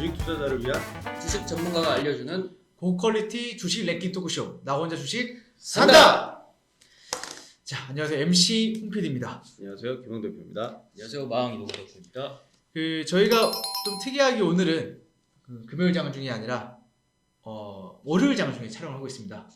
주식 투자자를 위한 주식 전문가가 알려주는 고퀄리티 주식 랭킹 토크쇼 나 혼자 주식 산다! 자 안녕하세요 MC 홍PD입니다 안녕하세요 김영 대표입니다. 안녕하세요 마왕 이동 대표입니다. 그 저희가 좀 특이하게 오늘은 그 금요일 장은 중이 아니라 어 월요일 장은 중에 촬영을 하고 있습니다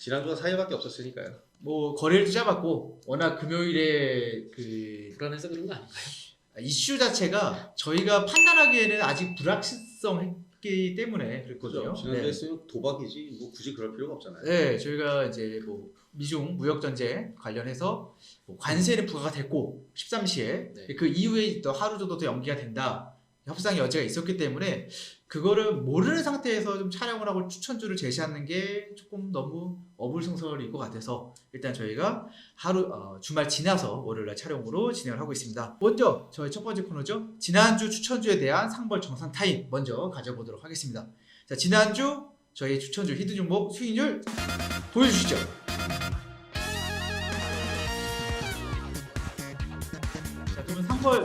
지난주가 4일밖에 없었으니까요. 뭐 거래일도 짧았고 워낙 금요일에 그 불안해서 그런 거 아닌가요? 이슈 자체가 저희가 판단하기에는 아직 불확실성했기 때문에 그랬거든요 지난주에 네. 했으면 도박이지 뭐 굳이 그럴 필요가 없잖아요. 네, 저희가 이제 뭐 미중 무역 전쟁 관련해서 뭐 관세는 부과가 됐고 13시에 네. 그 이후에 또 하루 정도 더 연기가 된다 협상 여지가 있었기 때문에 그거를 모르는 상태에서 좀 촬영을 하고 추천주를 제시하는 게 조금 너무 어불성설일 것 같아서 일단 저희가 하루 어, 주말 지나서 월요일날 촬영으로 진행을 하고 있습니다. 먼저 저희 첫 번째 코너죠. 지난주 추천주에 대한 상벌 정산 타임 먼저 가져보도록 하겠습니다. 자 지난주 저희 추천주 히든 종목 수익률 보여주시죠. 자, 그러면 상벌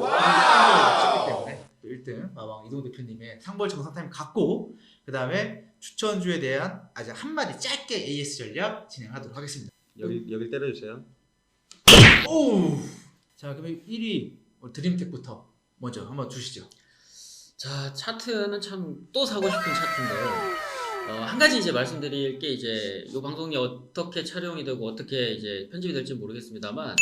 때문에 1등 마왕 이동 대표님의 상벌 정상 타임 갖고 그 다음에 추천주에 대한 아주 한마디 짧게 AS 전략 진행하도록 하겠습니다. 여기 여기 때려주세요. 오! 자, 그러면 1위 드림텍부터 먼저 한번 주시죠. 자 차트는 참 또 사고 싶은 차트인데요. 어, 한 가지 이제 말씀드릴 게 이제 이 방송이 어떻게 촬영이 되고 어떻게 이제 편집이 될지 모르겠습니다만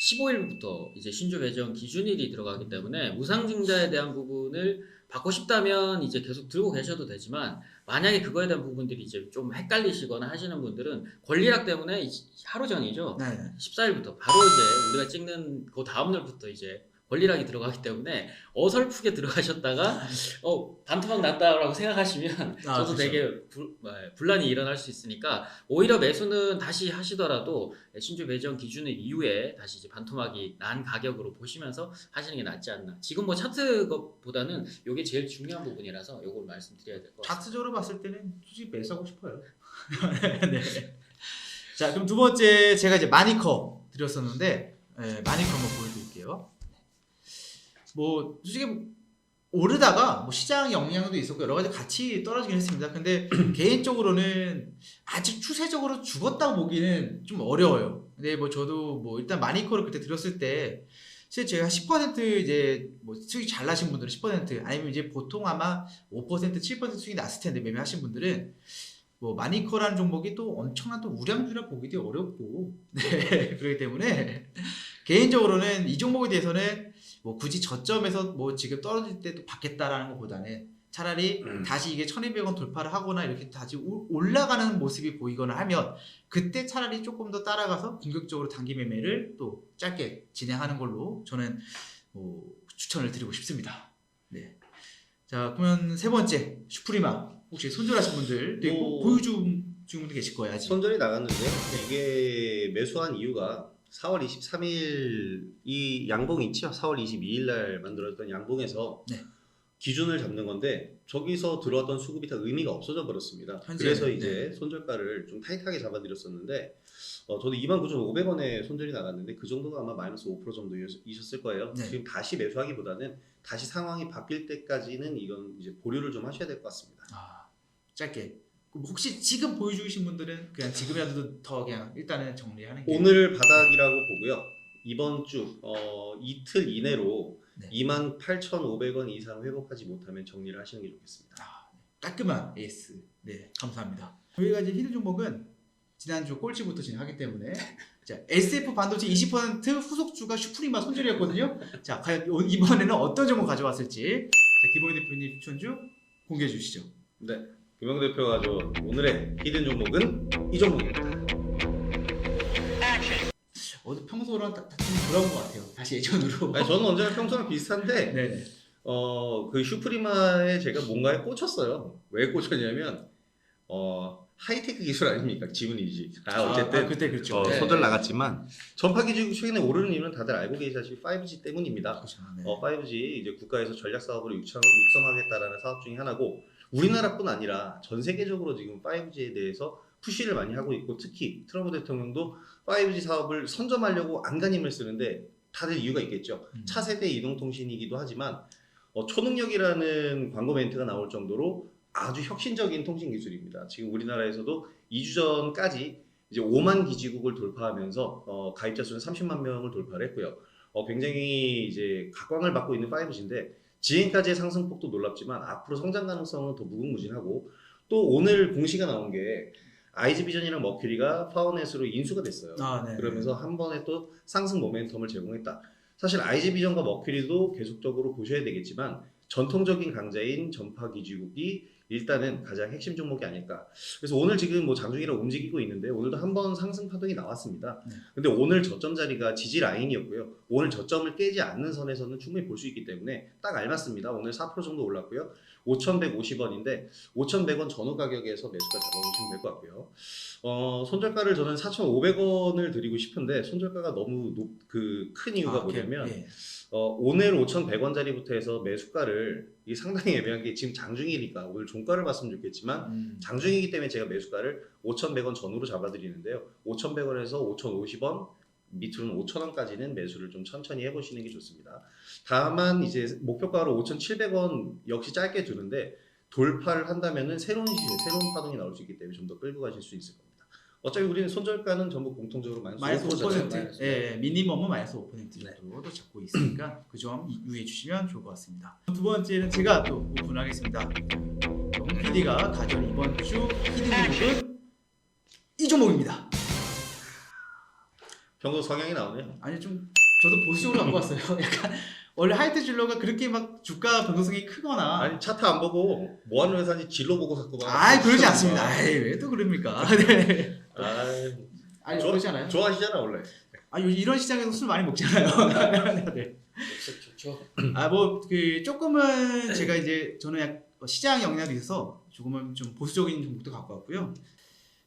15일부터 이제 신주 배정 기준일이 들어가기 때문에 무상증자에 대한 부분을 받고 싶다면 이제 계속 들고 계셔도 되지만 만약에 그거에 대한 부분들이 이제 좀 헷갈리시거나 하시는 분들은 권리락 때문에 이- 하루 전이죠. 네. 14일부터 바로 이제 우리가 찍는 그 다음 날부터 이제 권리락이 들어가기 때문에 어설프게 들어가셨다가 어 반토막 났다라고 생각하시면 아, 저도 그렇죠. 되게 불, 네, 분란이 일어날 수 있으니까 오히려 매수는 다시 하시더라도 신주 배정 기준일 이후에 다시 이제 반토막이 난 가격으로 보시면서 하시는 게 낫지 않나. 지금 뭐 차트 것보다는 이게 제일 중요한 부분이라서 이걸 말씀드려야 될 것 같습니다. 차트적으로 봤을 때는 솔직히 매수하고 싶어요. 네. 자, 그럼 두 번째 제가 이제 마니커 드렸었는데 네, 마니커 한번 보여드릴게요. 뭐 솔직히 오르다가 뭐 시장 영향도 있었고 여러 가지 같이 떨어지긴 했습니다. 근데 개인적으로는 아직 추세적으로 죽었다고 보기는 좀 어려워요. 근데 뭐 저도 뭐 일단 마니커를 그때 드렸을 때 실제 제가 10% 이제 뭐 수익 잘 나신 분들은 10% 아니면 이제 보통 아마 5% 7% 수익이 났을 텐데 매매하신 분들은 뭐 마니커라는 종목이 또 엄청난 또 우량주라 보기도 어렵고 네 그렇기 때문에 개인적으로는 이 종목에 대해서는 뭐 굳이 저점에서 뭐 지금 떨어질 때도 받겠다라는 것보다는 차라리 음. 다시 이게 1200원 돌파를 하거나 이렇게 다시 올- 올라가는 모습이 보이거나 하면 그때 차라리 조금 더 따라가서 공격적으로 단기 매매를 또 짧게 진행하는 걸로 저는 뭐 추천을 드리고 싶습니다. 네. 자, 그러면 세 번째 슈프리마 혹시 손절하신 있고 오. 보유 중 분도 계실 거예요 아직. 손절이 나갔는데 이게 매수한 이유가 4월 23일 이 양봉 있죠? 4월 22일 날 만들었던 양봉에서 네. 기준을 잡는 건데 저기서 들어왔던 수급이 다 의미가 없어져 버렸습니다. 현재, 그래서 네. 이제 손절가를 좀 타이트하게 잡아드렸었는데 어, 저도 29,500원에 손절이 나갔는데 그 정도가 아마 마이너스 5% 정도 이셨을 거예요. 네. 지금 다시 매수하기보다는 다시 상황이 바뀔 때까지는 이건 이제 보류를 좀 하셔야 될 것 같습니다. 아, 짧게. 혹시 지금 중이신 분들은 그냥 지금이라도 더 그냥 일단은 정리하는 게 오늘 바닥이라고 보고요. 이번 주 어, 이틀 이내로 네. 28,500원 이상 회복하지 못하면 정리를 하시는 게 좋겠습니다. 아, 네. 깔끔한 에이스. 네, 감사합니다. 저희가 이제 히든 종목은 지난주 꼴찌부터 진행하기 때문에 자, SF 반도체 20% 후속주가 슈프리마 손절이었거든요. 자, 과연 요- 이번에는 어떤 종목 가져왔을지 자, 기본 대표님 추천주 공개해 주시죠. 네. 김영 대표가 가져온 오늘의 히든 종목은 이 종목입니다. 어디 평소랑 다, 다좀 돌아온 것 같아요. 다시 예전으로. 아니, 저는 언제나 평소랑 비슷한데 네네. 어, 그 슈프리마에 제가 뭔가에 꽂혔어요. 왜 꽂혔냐면 어, 하이테크 기술 아닙니까? 지문이지. 아, 어쨌든 아, 그때 그렇죠. 어, 네. 손절 나갔지만 전파기 지금 최근에 오르는 이유는 다들 알고 계시다시피 5G 때문입니다. 그렇죠. 네. 어, 5G 이제 국가에서 전략 사업으로 육성, 육성하겠다라는 사업 중에 하나고 우리나라뿐 아니라 전 세계적으로 지금 5G에 대해서 푸시를 많이 하고 있고 특히 트럼프 대통령도 5G 사업을 선점하려고 안간힘을 쓰는데 다들 이유가 있겠죠. 음. 차세대 이동통신이기도 하지만 어, 초능력이라는 광고 멘트가 나올 정도로 아주 혁신적인 통신 기술입니다. 지금 우리나라에서도 2주 전까지 이제 5만 기지국을 돌파하면서 어, 가입자 수는 30만 명을 돌파를 했고요. 어, 굉장히 이제 각광을 받고 있는 5G인데 지금까지의 상승폭도 놀랍지만 앞으로 성장 가능성은 더 무궁무진하고 또 오늘 공시가 나온 게 아이즈 비전이랑 머큐리가 파워넷으로 인수가 됐어요. 아, 네. 그러면서 한 번에 또 상승 모멘텀을 제공했다. 사실 아이즈 비전과 머큐리도 계속적으로 보셔야 되겠지만 전통적인 강자인 전파 기지국이 일단은 가장 핵심 종목이 아닐까. 그래서 오늘 지금 뭐 장중이랑 움직이고 있는데 오늘도 한 번 상승 파동이 나왔습니다. 네. 근데 오늘 저점 자리가 지지 라인이었고요. 오늘 저점을 깨지 않는 선에서는 충분히 볼 수 있기 때문에 딱 알맞습니다. 오늘 4% 정도 올랐고요. 5,150원인데 5,100원 전후 가격에서 매수가 잡아보시면 될 것 같고요. 어, 손절가를 저는 4,500원을 드리고 싶은데 손절가가 너무 그큰 이유가 아. 뭐냐면 예. 어, 오늘 5,100원짜리부터 해서 매수가를 이게 상당히 애매한 게 지금 장중이니까 오늘 종가를 봤으면 좋겠지만 음. 장중이기 때문에 제가 매수가를 5,100원 전후로 잡아드리는데요. 5,100원에서 5,050원 밑으로는 5,000원까지는 매수를 좀 천천히 해보시는 게 좋습니다. 다만 이제 목표가로 5,700원 역시 짧게 두는데 돌파를 한다면은 새로운 시세, 새로운 파동이 나올 수 있기 때문에 좀 더 끌고 가실 수 있을 겁니다. 어차피 우리는 손절가는 전부 공통적으로 마이너스 마이너스 5% 잖아요. 5%, 마이너스 예, 미니멈은 마이너스 5% 네. 정도로 잡고 있으니까 그 점 유의해 주시면 좋을 것 같습니다. 두 번째는 제가 또 오픈하겠습니다. 홍 PD가 가져온 이번 주 히든 종목은 이 종목입니다. 평소 성향이 나오네요. 아니 좀 저도 보수적으로 갖고 왔어요. 약간 원래 하이트 진로가 그렇게 막 주가 변동성이 크거나 아니 차트 안 보고 뭐 하는 회사인지 진로 보고 샀고 막 아이 그러지 않습니다. 아이 왜 또 그럽니까? 네. 아이, 아니 좋아- 그러지 않아요? 좋아하시잖아 원래. 아 요- 이런 시장에서 술 많이 먹잖아요. 네. 좋죠. 아뭐 그 조금은 제가 이제 저는 약 시장 영향도 있어서 조금은 좀 보수적인 종목도 갖고 왔고요.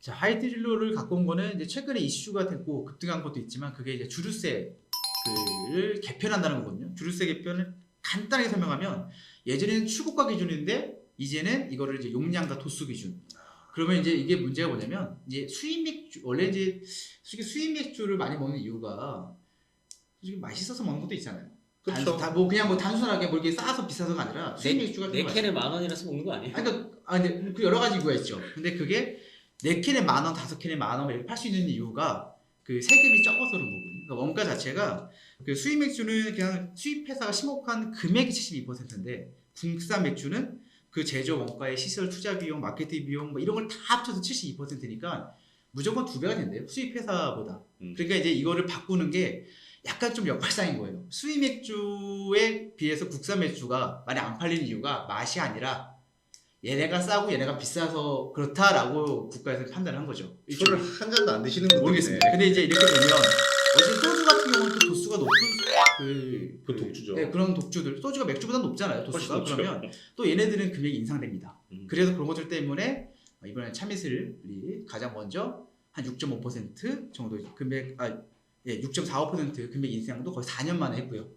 자 하이트 진로를 갖고 온 거는 이제 최근에 이슈가 됐고 급등한 것도 있지만 그게 이제 주류세를 개편한다는 거거든요. 주류세 개편을 간단하게 설명하면 예전에는 출고가 기준인데 이제는 이거를 이제 용량과 도수 기준. 그러면 이제 이게 문제가 뭐냐면 이제 수입 맥주 원래 이제 솔직히 수입 맥주를 많이 먹는 이유가 솔직히 맛있어서 먹는 것도 있잖아요. 그렇죠. 단, 뭐 그냥 뭐 단순하게 뭐 이게 싸서 비싸서가 아니라 수입 맥주가 네좀 캔에 만 원이라서 먹는 거 아니에요? 아니 그러니까 아 근데 그 여러 가지 이유가 있죠. 근데 그게 네 캔에 만 원, 다섯 캔에 만원 이렇게 팔 수 있는 이유가 그 세금이 적어서 그런 거거든요. 그러니까 원가 자체가 그 수입 맥주는 그냥 수입 회사가 심목한 금액이 72%인데 국산 맥주는 그 제조 원가의 시설 투자 비용, 마케팅 비용 뭐 이런 걸 다 합쳐서 72%니까 무조건 두 배가 된대요. 수입 회사보다. 음. 그러니까 이제 이거를 바꾸는 게 약간 좀 역발상인 거예요. 수입 맥주에 비해서 국산 맥주가 많이 안 팔리는 이유가 맛이 아니라 얘네가 싸고 얘네가 비싸서 그렇다라고 국가에서 판단을 한 거죠. 술을 한 잔도 안 드시는 분들 모르겠습니다. 근데 이제 이렇게 되면 어제 소주 같은 경우는 또 도수가 높은 그, 그 독주죠. 네, 그런 독주들 소주가 맥주보다 높잖아요. 도수가 높죠. 그러면 또 얘네들은 금액이 인상됩니다. 음. 그래서 그런 것들 때문에 이번에 참이슬이 가장 먼저 한 6.5% 정도 금액 아 예, 6.45% 금액 인상도 거의 4년 만에 했고요.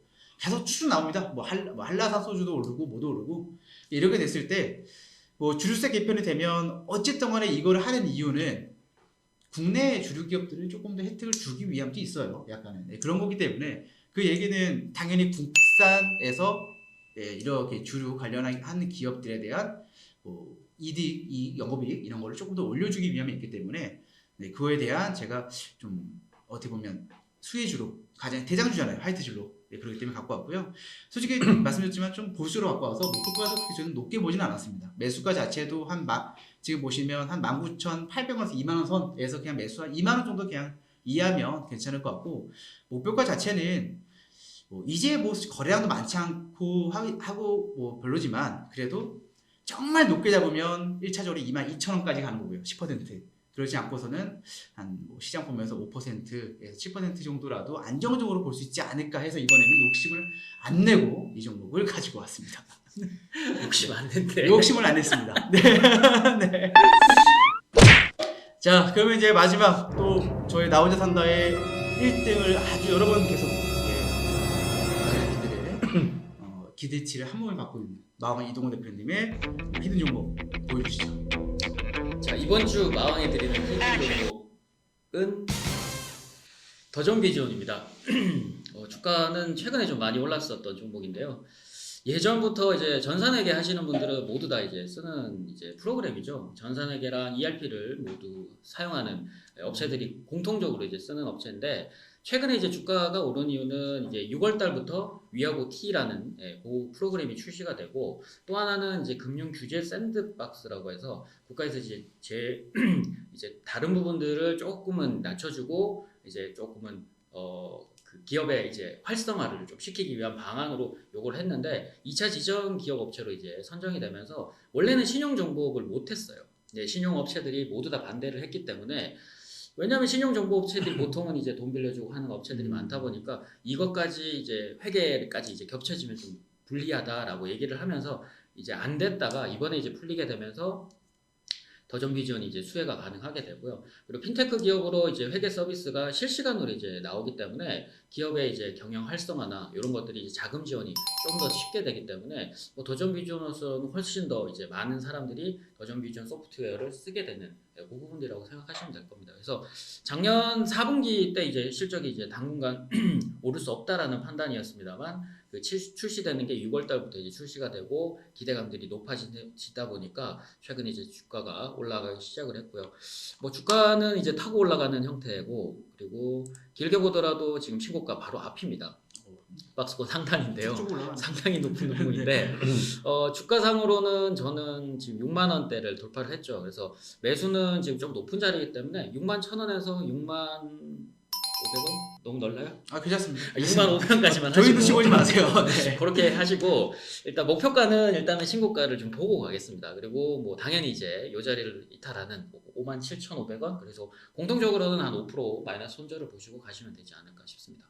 계속 쭉 나옵니다. 뭐, 할, 뭐 한라산 소주도 오르고 뭐도 오르고 이렇게 됐을 때 뭐 주류세 개편이 되면 어쨌든 간에 이거를 하는 이유는 국내 주류 기업들은 조금 더 혜택을 주기 위함도 있어요. 약간은 네, 그런 거기 때문에 그 얘기는 당연히 국산에서 예, 이렇게 주류 관련한 기업들에 대한 뭐 이득, 이 영업이익 이런 거를 조금 더 올려주기 위함이 있기 때문에 네, 그거에 대한 제가 좀 어떻게 보면 수혜주로 가장 대장주잖아요 하이트주로 네, 그렇기 때문에 갖고 왔고요 솔직히 말씀드렸지만 좀 보수로 갖고 와서 목표가 저는 높게 보지는 않았습니다 매수가 자체도 한 막 지금 보시면 한 19,800원에서 2만원 선에서 그냥 매수 한 2만원 정도 그냥 이해하면 괜찮을 것 같고 목표가 자체는 뭐 이제 뭐 거래량도 많지 않고 하- 하고 뭐 별로지만 그래도 정말 높게 잡으면 1차적으로 22,000원까지 가는 거고요. 10%. 그러지 않고서는 한뭐 시장 보면서 5%에서 7% 정도라도 안정적으로 볼 수 있지 않을까 해서 이번에는 욕심을 안 내고 이 종목을 가지고 왔습니다. 욕심 안 낸대. 욕심을 안 냈습니다. 네. 네. 자, 그러면 이제 마지막 또 저희 나 혼자 산다의 1등을 아주 여러 번 계속 예, 어, 기대치를 한 몸에 받고 있는 마왕 이동훈 대표님의 히든 종목 보여주시죠. 자 이번 주 마왕이 드리는 힌트 종목은 더정비지온입니다. 어, 주가는 최근에 좀 많이 올랐었던 종목인데요. 예전부터 이제 전산회계 하시는 분들은 모두 다 이제 쓰는 이제 프로그램이죠. 전산회계랑 ERP를 모두 사용하는 업체들이 공통적으로 이제 쓰는 업체인데 최근에 이제 주가가 오른 이유는 이제 6월 달부터 위하고 T라는 예, 그 프로그램이 출시가 되고 또 하나는 이제 금융 규제 샌드박스라고 해서 국가에서 이제 제 이제 다른 부분들을 조금은 낮춰주고 이제 조금은 어 그 기업의 이제 활성화를 좀 시키기 위한 방안으로 요걸 했는데 2차 지정 기업 업체로 이제 선정이 되면서 원래는 신용 정보업을 못 했어요. 네, 신용 업체들이 모두 다 반대를 했기 때문에 왜냐하면 신용 정보 업체들이 보통은 이제 돈 빌려주고 하는 업체들이 많다 보니까 이것까지 이제 회계까지 이제 겹쳐지면 좀 불리하다라고 얘기를 하면서 이제 안 됐다가 이번에 이제 풀리게 되면서 더전 비전이 이제 수혜가 가능하게 되고요. 그리고 핀테크 기업으로 이제 회계 서비스가 실시간으로 이제 나오기 때문에 기업의 이제 경영 활성화나 이런 것들이 이제 자금 지원이 좀 더 쉽게 되기 때문에 뭐 더전 비전으로서는 훨씬 더 이제 많은 사람들이 더전 비전 소프트웨어를 쓰게 되는 그 부분이라고 생각하시면 될 겁니다. 그래서 작년 4분기 때 이제 실적이 이제 당분간 오를 수 없다라는 판단이었습니다만 그 칠- 출시 되는 게 6월 달부터 이제 출시가 되고 기대감들이 높아지다 보니까 최근 이제 주가가 올라가기 시작을 했고요. 뭐 주가는 이제 타고 올라가는 형태고 그리고 길게 보더라도 지금 신고가 바로 앞입니다. 박스권 상단인데요. 상당히 높은 부분인데 어, 주가상으로는 저는 지금 6만 원대를 돌파를 했죠. 그래서 매수는 지금 좀 높은 자리이기 때문에 6만 1천 원에서 6만 500원 너무 넓나요? 아 괜찮습니다. 6만 500원까지만 저희도 오지 마세요. 네. 그렇게 하시고 일단 목표가는 일단은 신고가를 좀 보고 가겠습니다. 그리고 뭐 당연히 이제 요 자리를 이탈하는 5만 7,500원 그래서 공통적으로는 한 5% 마이너스 손절을 보시고 가시면 되지 않을까 싶습니다.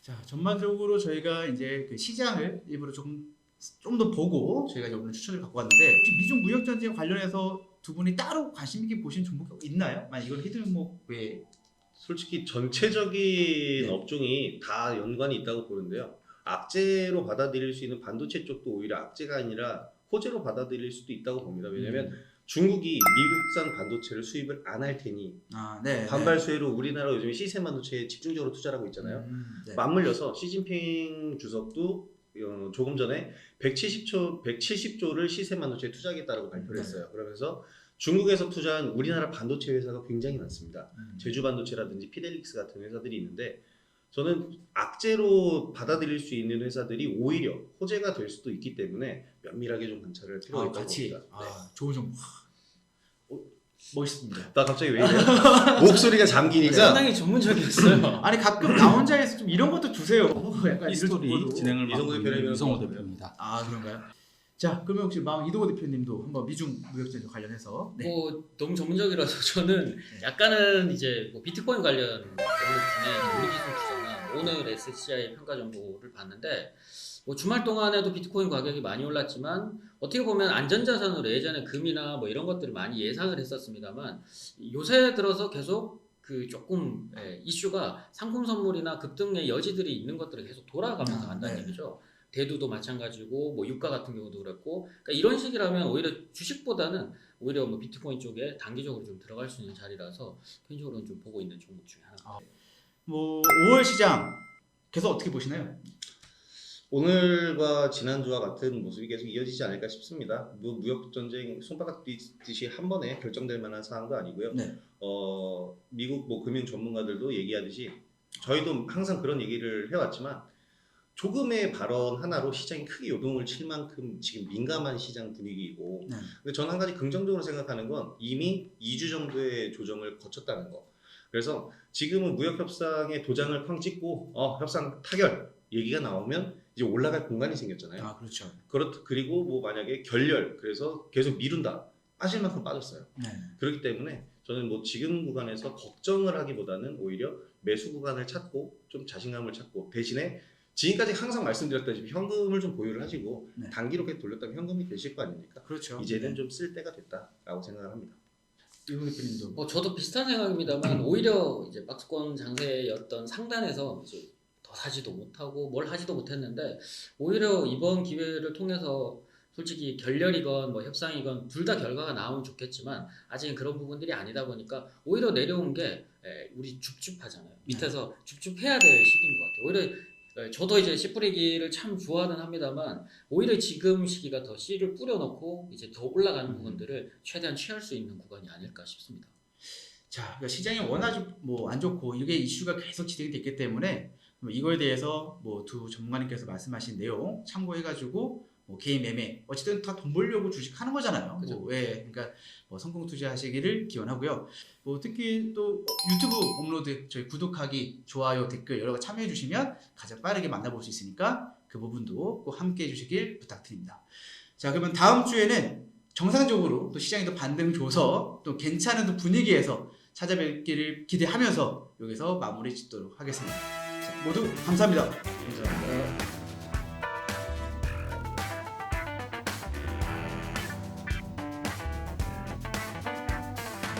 자 전반적으로 저희가 이제 그 시장을 일부러 조금 좀 더 보고 저희가 이제 오늘 추천을 갖고 왔는데 혹시 미중 무역 전쟁 관련해서 두 분이 따로 관심 있게 보신 종목이 있나요? 만약 이건 히든 목 외에 솔직히 전체적인 네. 업종이 다 연관이 있다고 보는데요. 악재로 받아들일 수 있는 반도체 쪽도 오히려 악재가 아니라 호재로 받아들일 수도 있다고 봅니다. 왜냐하면 음. 중국이 미국산 반도체를 수입을 안 할 테니 아 네. 반발 수혜로 우리나라 요즘 시세 반도체에 집중적으로 투자를 하고 있잖아요. 음, 네. 맞물려서 시진핑 주석도 어, 조금 전에 170조 170조를 시세 반도체에 투자하겠다라고 발표를 네. 했어요. 그러면서 중국에서 투자한 우리나라 반도체 회사가 굉장히 많습니다. 음. 제주 반도체라든지 피델릭스 같은 회사들이 있는데 저는 악재로 받아들일 수 있는 회사들이 오히려 호재가 될 수도 있기 때문에 면밀하게 좀 관찰을 할 필요가 아, 있다고 같이 봅니다. 네. 아, 좋은 종목. 어, 멋있습니다. 나 갑자기 왜 이래? 목소리가 잠기니까 상당히 전문적이었어요. 아니 가끔 나 혼자에서 좀 이런 것도 주세요. 어, 약간 이 스토리. 진행을 이성호 맡고 있는 이성호 똑같아요. 대표입니다. 아 그런가요? 자 그러면 혹시 마음 이도호 대표님도 한번 미중 무역전쟁 관련해서 네. 뭐 너무 전문적이라서 저는 네. 약간은 이제 뭐 비트코인 관련 중에 우리기술 투자나 오늘 SSCI 평가 정보를 봤는데 뭐 주말 동안에도 비트코인 가격이 많이 올랐지만 어떻게 보면 안전자산으로 예전에 금이나 뭐 이런 것들을 많이 예상을 했었습니다만 요새 들어서 계속 그 조금 예, 이슈가 상품 선물이나 급등의 여지들이 있는 것들을 계속 돌아가면서 아, 간다는 네. 얘기죠. 대두도 마찬가지고 뭐 유가 같은 경우도 그랬고 그러니까 이런 식이라면 오히려 주식보다는 오히려 뭐 비트코인 쪽에 단기적으로 좀 들어갈 수 있는 자리라서 개인적으로는 좀 보고 있는 종목 중에 하나. 뭐 5월 시장 계속 어떻게 보시나요? 오늘과 지난주와 같은 모습이 계속 이어지지 않을까 싶습니다. 무, 무역 전쟁 손바닥 뒤듯이 한 번에 결정될 만한 사항도 아니고요. 네. 어, 미국 뭐 금융 전문가들도 얘기하듯이 저희도 항상 그런 얘기를 해왔지만 조금의 발언 하나로 시장이 크게 요동을 칠 만큼 지금 민감한 시장 분위기이고 네. 근데 저는 한 가지 긍정적으로 생각하는 건 이미 2주 정도의 조정을 거쳤다는 거. 그래서 지금은 무역 협상에 도장을 쾅 찍고 어, 협상 타결 얘기가 나오면 이제 올라갈 공간이 생겼잖아요. 아 그렇죠. 그렇 그리고 뭐 만약에 결렬 그래서 계속 미룬다 빠질 만큼 빠졌어요. 네. 그렇기 때문에 저는 뭐 지금 구간에서 걱정을 하기보다는 오히려 매수 구간을 찾고 좀 자신감을 찾고 대신에 지금까지 항상 말씀드렸다시피 현금을 좀 보유를 하시고 네. 단기로 계속 돌렸다면 현금이 되실 거 아닙니까? 그렇죠. 이제는 좀 쓸 때가 됐다라고 생각을 합니다. 이동 대표님도 뭐 저도 비슷한 생각입니다만 오히려 이제 박스권 장세였던 상단에서 이제 더 사지도 못하고 뭘 하지도 못했는데 오히려 이번 기회를 통해서 솔직히 결렬이건 뭐 협상이건 둘 다 결과가 나오면 좋겠지만 아직은 그런 부분들이 아니다 보니까 오히려 내려온 게 에, 우리 줍줍하잖아요. 밑에서 줍줍해야 될 시기인 것 같아요. 오히려 예, 저도 이제 씨 뿌리기를 참 좋아는 합니다만 오히려 지금 시기가 더 씨를 뿌려놓고 이제 더 올라가는 부분들을 최대한 취할 수 있는 구간이 아닐까 싶습니다. 자, 그러니까 시장이 워낙 뭐 안 좋고 이게 이슈가 계속 진행이 됐기 때문에 뭐 이거에 대해서 뭐 두 전문가님께서 말씀하신 내용 참고해가지고 뭐 개인 매매 어쨌든 다 돈 벌려고 주식 하는 거잖아요. 그죠. 뭐 왜? 그러니까 뭐 성공 투자하시기를 기원하고요. 뭐 특히 또 유튜브 업로드 저희 구독하기, 좋아요, 댓글 여러 가 참여해 주시면 가장 빠르게 만나볼 수 있으니까 그 부분도 꼭 함께 해주시길 부탁드립니다. 자, 그러면 다음 주에는 정상적으로 또 시장이 또 반등 줘서 또 괜찮은 또 분위기에서 찾아뵙기를 기대하면서 여기서 마무리 짓도록 하겠습니다. 자, 모두 감사합니다. 감사합니다.